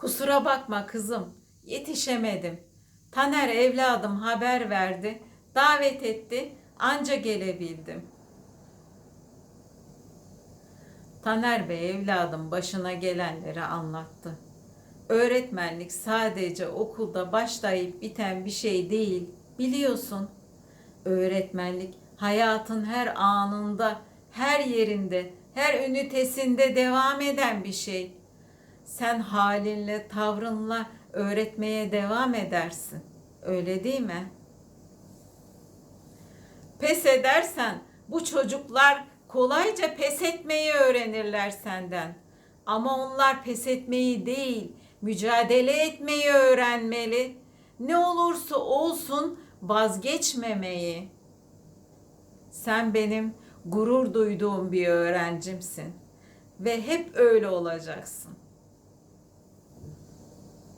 Kusura bakma kızım, yetişemedim. Taner evladım haber verdi, davet etti, anca gelebildim. Taner Bey evladım başına gelenleri anlattı. Öğretmenlik sadece okulda başlayıp biten bir şey değil, biliyorsun. Öğretmenlik hayatın her anında, her yerinde, her ünitesinde devam eden bir şey. Sen halinle, tavrınla öğretmeye devam edersin. Öyle değil mi? Pes edersen bu çocuklar kolayca pes etmeyi öğrenirler senden. Ama onlar pes etmeyi değil, mücadele etmeyi öğrenmeli. Ne olursa olsun vazgeçmemeyi. Sen benim gurur duyduğum bir öğrencimsin ve hep öyle olacaksın.